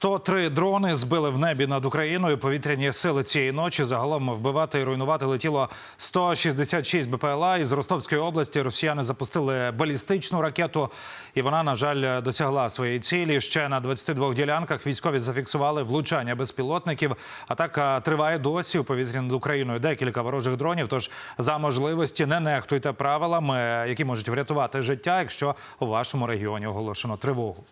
103 дрони збили в небі над Україною. Повітряні сили цієї ночі загалом вбивати і руйнувати летіло 166 БПЛА. Із Ростовської області росіяни запустили балістичну ракету, і вона, на жаль, досягла своєї цілі. Ще на 22 ділянках військові зафіксували влучання безпілотників. Атака триває досі у повітрі над Україною. Декілька ворожих дронів. Тож за можливості не нехтуйте правилами, які можуть врятувати життя, якщо у вашому регіоні оголошено тривогу.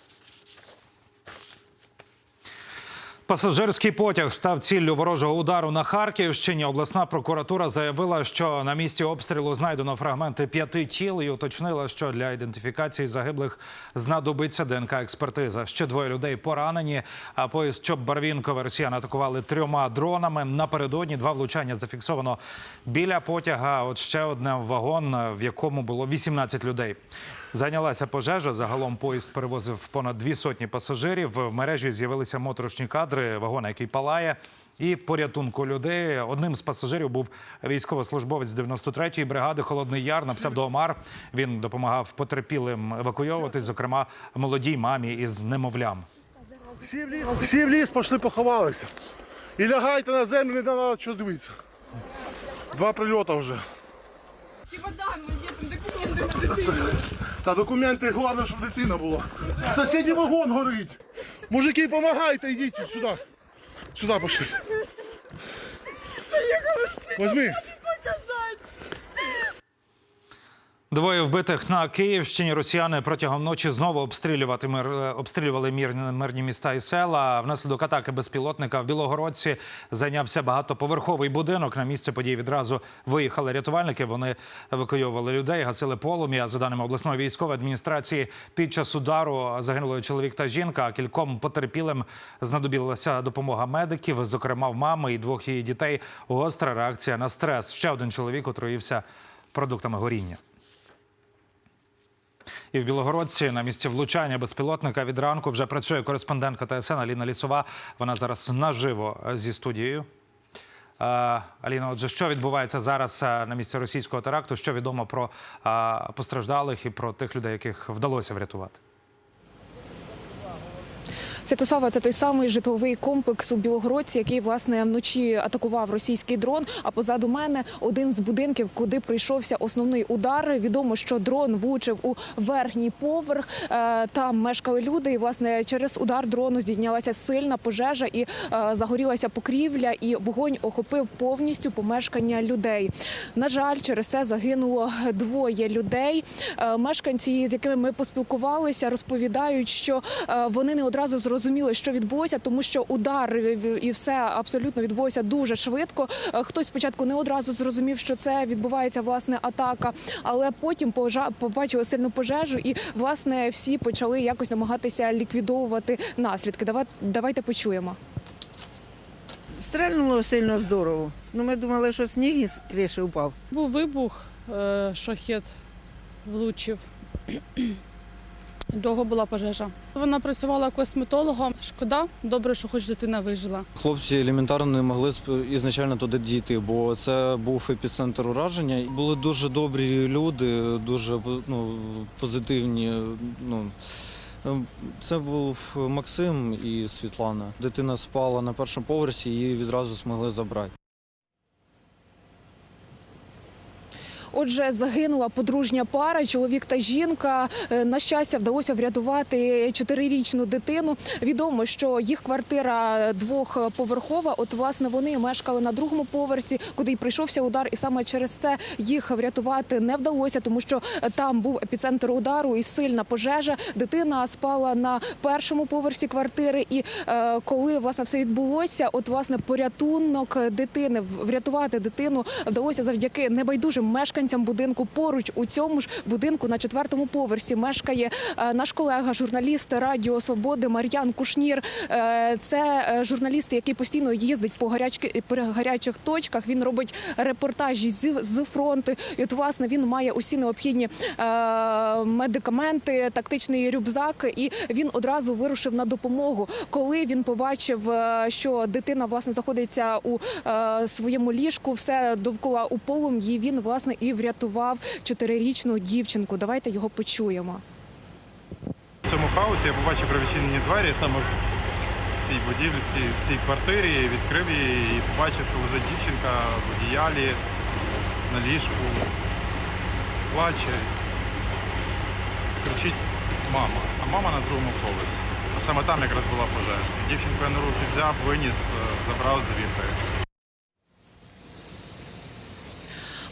Пасажирський потяг став ціллю ворожого удару на Харківщині. Обласна прокуратура заявила, що на місці обстрілу знайдено фрагменти п'яти тіл і уточнила, що для ідентифікації загиблих знадобиться ДНК експертиза. Ще двоє людей поранені. А поїзд Чоп Барвінкове росіяни атакували трьома дронами. Напередодні два влучання зафіксовано біля потяга. От ще одне вагон, в якому було 18 людей. Зайнялася пожежа. Загалом поїзд перевозив понад дві сотні пасажирів. В мережі з'явилися моторошні кадри вагона, який палає. І порятунку людей одним з пасажирів був військовослужбовець 93-ї бригади Холодний Яр на псевдоомар. Він допомагав потерпілим евакуйовуватись, зокрема молодій мамі із немовлям. Всі в ліс, всі в ліс пішли, поховалися. І лягайте на землю, не треба що дивитися. Два прильоти вже. Чемодан, мої там документи на дитину. Та документи, головне, щоб дитина була. Сусідній вагон горить. Мужики, допомагайте, йдіть сюди. Сюди пошли. Возьми. Двоє вбитих на Київщині. Росіяни протягом ночі знову обстрілювати мир, е, обстрілювали мирні, мирні міста і села. Внаслідок атаки безпілотника в Білогородці зайнявся багатоповерховий будинок. На місце події відразу виїхали рятувальники. Вони евакуйовували людей, гасили полум'я. За даними обласної військової адміністрації, під час удару загинули чоловік та жінка. А кільком потерпілим знадобилася допомога медиків, зокрема в мами і двох її дітей. Гостра реакція на стрес. Ще один чоловік отруївся продуктами горіння. І в Білогородці на місці влучання безпілотника від ранку вже працює кореспондентка ТСН Аліна Лісова. Вона зараз наживо зі студією. Е, Аліна, отже, що відбувається зараз е, на місці російського теракту? Що відомо про е, постраждалих і про тих людей, яких вдалося врятувати? Святослава це той самий житловий комплекс у Білогородці, який власне вночі атакував російський дрон. А позаду мене один з будинків, куди прийшовся основний удар. Відомо, що дрон влучив у верхній поверх. Е, Там мешкали люди. І власне через удар дрону здійнялася сильна пожежа і е, загорілася покрівля, і вогонь охопив повністю помешкання людей. На жаль, через це загинуло двоє людей. Е, Мешканці, з якими ми поспілкувалися, розповідають, що вони не одразу зрозуміли, що відбулося, тому що удар і все абсолютно відбулося дуже швидко. Е, Хтось спочатку не одразу зрозумів, що це відбувається власне атака, але потім пожа- побачили сильну пожежу, і власне всі почали якось намагатися ліквідовувати наслідки. Давай- Давайте почуємо. Стрельнуло сильно здорово. Ну, ми думали, що сніг із криші упав. Був вибух, е, шахет влучив. Довго була пожежа. Вона працювала косметологом. Шкода, добре, що хоч дитина вижила. Хлопці елементарно не могли ізначально туди дійти, бо це був епіцентр ураження. Були дуже добрі люди, дуже ну, позитивні. Ну, Ем, це був Максим і Світлана. Дитина спала на першому поверсі, її відразу змогли забрати. Отже, загинула подружня пара, чоловік та жінка. Е, На щастя, вдалося врятувати чотирирічну дитину. Відомо, що їх квартира двохповерхова. От власне вони мешкали на другому поверсі, куди й прийшовся удар, і саме через це їх врятувати не вдалося, тому що там був епіцентр удару і сильна пожежа. Дитина спала на першому поверсі квартири. І е, коли власне все відбулося, от власне порятунок дитини, врятувати дитину вдалося завдяки небайдужим мешканцям будинку. Поруч у цьому ж будинку на четвертому поверсі мешкає е, наш колега, журналіст Радіо Свободи Мар'ян Кушнір. Е, Це е, журналіст, який постійно їздить по гарячки по гарячих точках. Він робить репортажі з, фронту. І от власне він має усі необхідні медикаменти, тактичний рюкзак, і він одразу вирушив на допомогу. Коли він побачив, що дитина власне знаходиться у своєму ліжку, все довкола у полум'ї. Він власне і врятував чотирирічну дівчинку. Давайте його почуємо. В цьому хаосі я побачив привідчинені двері саме в цій будівлі, в цій, в цій квартирі, відкрив її і побачив, що лежить дівчинка в одіялі на ліжку, плаче, кричить мама, а мама на другому поверсі. А саме там якраз була пожежа. Дівчинку я на руки взяв, виніс, е, забрав звідти.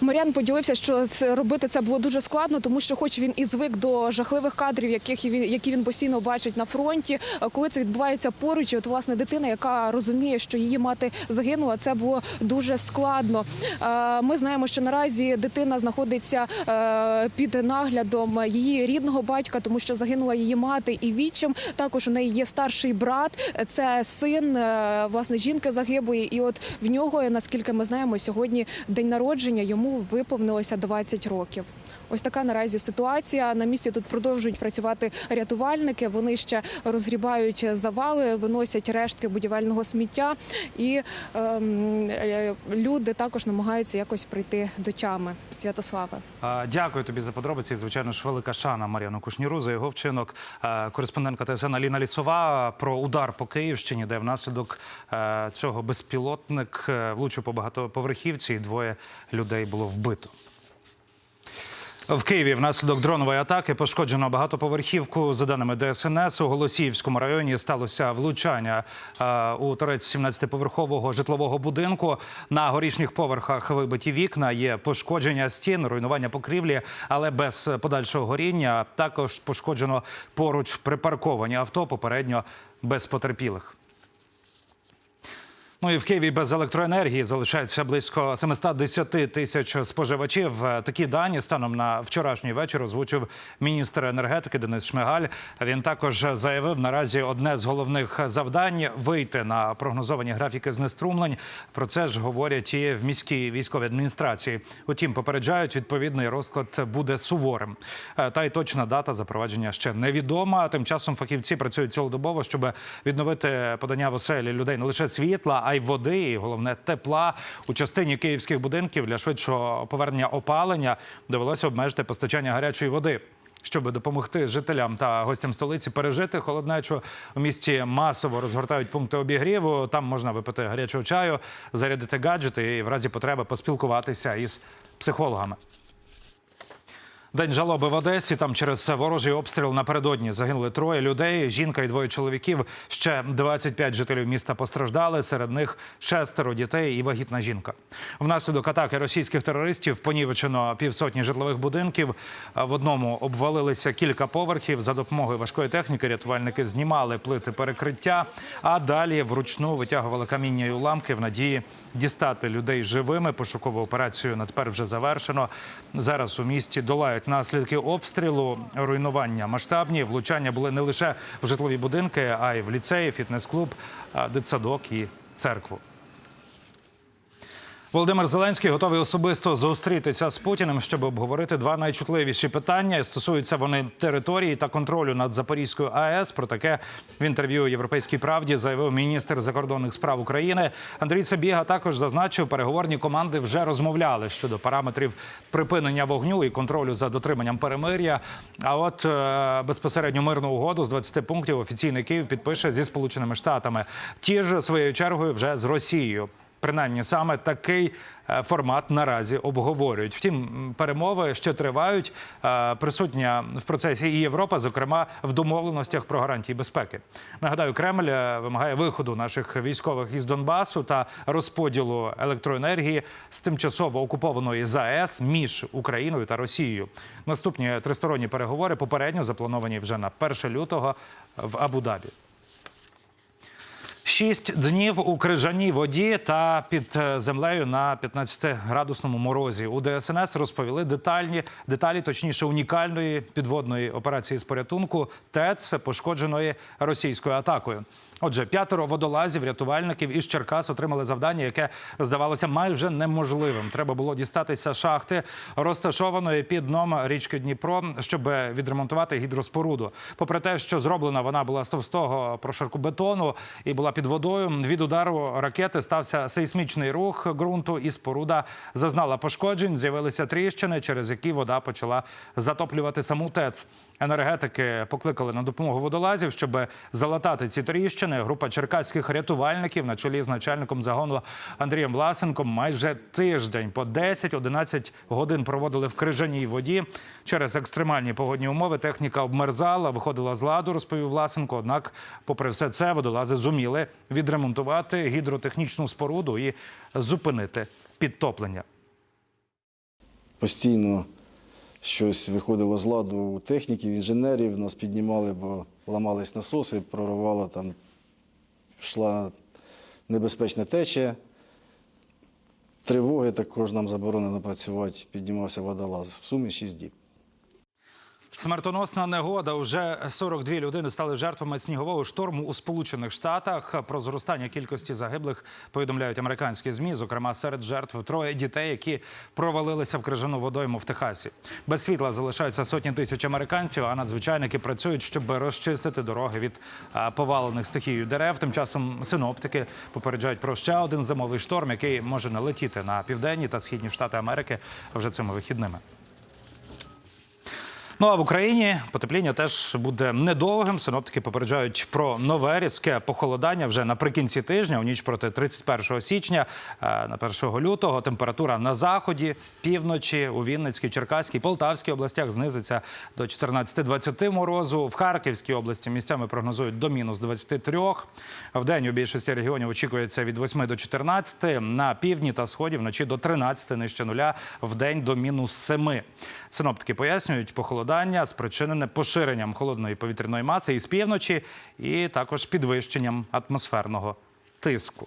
Мар'ян поділився, що робити це було дуже складно, тому що, хоч він і звик до жахливих кадрів, яких він які він постійно бачить на фронті, е, коли це відбувається поруч, от власне дитина, яка розуміє, що її мати загинула, це було дуже складно. Е, Ми знаємо, що наразі дитина знаходиться е, під наглядом її рідного батька, тому що загинула її мати і відчим. Також у неї є старший брат, це син власне жінки загиблої. І от в нього, наскільки ми знаємо, сьогодні день народження йому виповнилося 20 років. Ось така наразі ситуація. На місці тут продовжують працювати рятувальники. Вони ще розгрібають завали, виносять рештки будівельного сміття, і ем, е, люди також намагаються якось прийти до тями. Святославе. Дякую тобі за подробиці. Звичайно ж, велика шана Мар'яну Кушніру за його вчинок. Кореспондентка ТСН Аліна Лісова про удар по Київщині, де внаслідок е, цього безпілотник е, влучив по багатоповерхівці, і двоє людей було вбито. В Києві внаслідок дронової атаки пошкоджено багатоповерхівку. За даними ДСНС, у Голосіївському районі сталося влучання е, у торець 17-поверхового житлового будинку. На горішніх поверхах вибиті вікна, є пошкодження стін, руйнування покрівлі, але без подальшого горіння. Також пошкоджено поруч припарковані авто, попередньо без потерпілих. Ну і в Києві без електроенергії залишається близько 710 тисяч споживачів. Е, Такі дані станом на вчорашній вечір озвучив міністр енергетики Денис Шмигаль. Він також заявив наразі одне з головних завдань вийти на прогнозовані графіки знеструмлень. Про це ж говорять і в міській військовій адміністрації. Утім, попереджають, відповідний розклад буде суворим. Е, Та й точна дата запровадження ще невідома. Тим часом фахівці працюють цілодобово, щоб відновити подання в оселі людей не лише світла, а й води, і головне тепла у частині київських будинків для швидшого повернення опалення довелося обмежити постачання гарячої води. Щоб допомогти жителям та гостям столиці пережити холоднечу, у місті масово розгортають пункти обігріву. Там можна випити гарячого чаю, зарядити гаджети і в разі потреби поспілкуватися із психологами. День жалоби в Одесі. Там через ворожий обстріл напередодні загинули троє людей. Жінка і двоє чоловіків. Ще 25 жителів міста постраждали. Серед них шестеро дітей і вагітна жінка. Внаслідок атаки російських терористів понівечено півсотні житлових будинків. В одному обвалилися кілька поверхів. За допомогою важкої техніки рятувальники знімали плити перекриття, а далі вручну витягували каміння і уламки в надії дістати людей живими. Пошукову операцію на тепер вже завершено. Зараз у місті долають наслідки обстрілу, руйнування масштабні. Влучання були не лише в житлові будинки, а й в ліцеї, фітнес-клуб, дитсадок і церкву. Володимир Зеленський готовий особисто зустрітися з Путіним, щоб обговорити два найчутливіші питання. Стосуються вони території та контролю над Запорізькою АЕС. Про таке в інтерв'ю Європейській правді заявив міністр закордонних справ України. Андрій Сабіга також зазначив, переговорні команди вже розмовляли щодо параметрів припинення вогню і контролю за дотриманням перемир'я. А от е, безпосередньо мирну угоду з 20 пунктів офіційний Київ підпише зі Сполученими Штатами. Ті ж своєю чергою вже з Росією. Принаймні саме такий е, формат наразі обговорюють. Втім, перемови ще тривають. Е, Присутня в процесі і Європа, зокрема в домовленостях про гарантії безпеки. Нагадаю, Кремль е, вимагає виходу наших військових із Донбасу та розподілу електроенергії з тимчасово окупованої ЗАЕС між Україною та Росією. Наступні тристоронні переговори попередньо заплановані вже на 1 лютого в Абу-Дабі. Шість днів у крижаній воді та під е, землею на 15-градусному морозі. У ДСНС розповіли детальні деталі, точніше, унікальної підводної операції з порятунку ТЕЦ, пошкодженої російською атакою. Отже, п'ятеро водолазів, рятувальників із Черкас отримали завдання, яке здавалося майже неможливим. Треба було дістатися шахти, розташованої під дном річки Дніпро, щоб відремонтувати гідроспоруду. Попри те, що зроблена вона була з товстого прошарку бетону і була під водою. Від удару ракети стався сейсмічний рух ґрунту, і споруда зазнала пошкоджень. З'явилися тріщини, через які вода почала затоплювати саму ТЕЦ. Енергетики покликали на допомогу водолазів, щоб залатати ці тріщини. Група черкаських рятувальників на чолі з начальником загону Андрієм Власенком майже тиждень по 10-11 годин проводили в крижаній воді. Через екстремальні погодні умови техніка обмерзала, виходила з ладу, розповів Власенко. Однак, попри все це, водолази зуміли відремонтувати гідротехнічну споруду і зупинити підтоплення. постійно щось виходило з ладу у техніків, інженерів, нас піднімали, бо ламались насоси, проривало там, йшла небезпечна течія. Тривоги також нам заборонено працювати, піднімався водолаз. В сумі 6 діб. Смертоносна негода. Уже 42 людини стали жертвами снігового шторму у Сполучених Штатах. Про зростання кількості загиблих повідомляють американські змі. Зокрема, серед жертв троє дітей, які провалилися в крижану водойму в Техасі. Без світла залишаються сотні тисяч американців. А надзвичайники працюють, щоб розчистити дороги від повалених стихією дерев. Тим часом синоптики попереджають про ще один зимовий шторм, який може налетіти на південні та східні штати Америки вже цими вихідними. Ну а в Україні потепління теж буде недовгим. Синоптики попереджають про нове різке похолодання вже наприкінці тижня, у ніч проти 31 січня, е, на 1 лютого. Температура на заході, півночі, у Вінницькій, Черкаській, Полтавській областях знизиться до 14-20 морозу. В Харківській області місцями прогнозують до мінус 23. В день у більшості регіонів очікується від 8 до 14. На півдні та сході вночі до 13 нижче нуля, в день до мінус 7. Синоптики пояснюють, похолодання спричинене поширенням холодної повітряної маси із півночі і також підвищенням атмосферного тиску.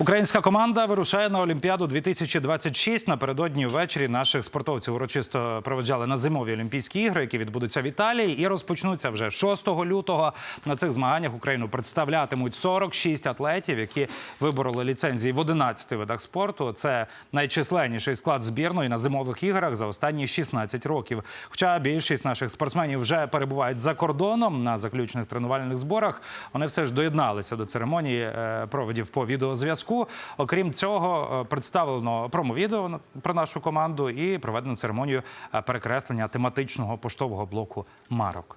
Українська команда вирушає на Олімпіаду 2026. Напередодні ввечері наших спортовців урочисто проведжали на зимові Олімпійські ігри, які відбудуться в Італії, і розпочнуться вже 6 лютого. На цих змаганнях Україну представлятимуть 46 атлетів, які вибороли ліцензії в 11 видах спорту. Це найчисленніший склад збірної на зимових іграх за останні 16 років. Хоча більшість наших спортсменів вже перебувають за кордоном на заключних тренувальних зборах, вони все ж доєдналися до церемонії е, проводів по відеозв'язку. Окрім цього, е, представлено промо-відео про нашу команду і проведено церемонію е, перекреслення тематичного поштового блоку марок.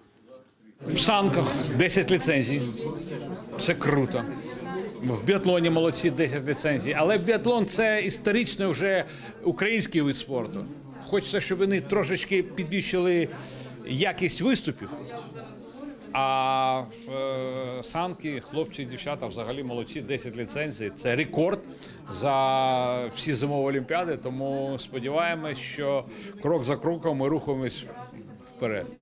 В санках 10 ліцензій. Це круто. В біатлоні молодці 10 ліцензій. Але біатлон це історично вже український вид спорту. Хочеться, щоб вони трошечки підвищили якість виступів. А е, санки, хлопці і дівчата взагалі молодці, 10 ліцензій. Це рекорд за всі зимові олімпіади. Тому сподіваємось, що крок за кроком ми рухаємось вперед.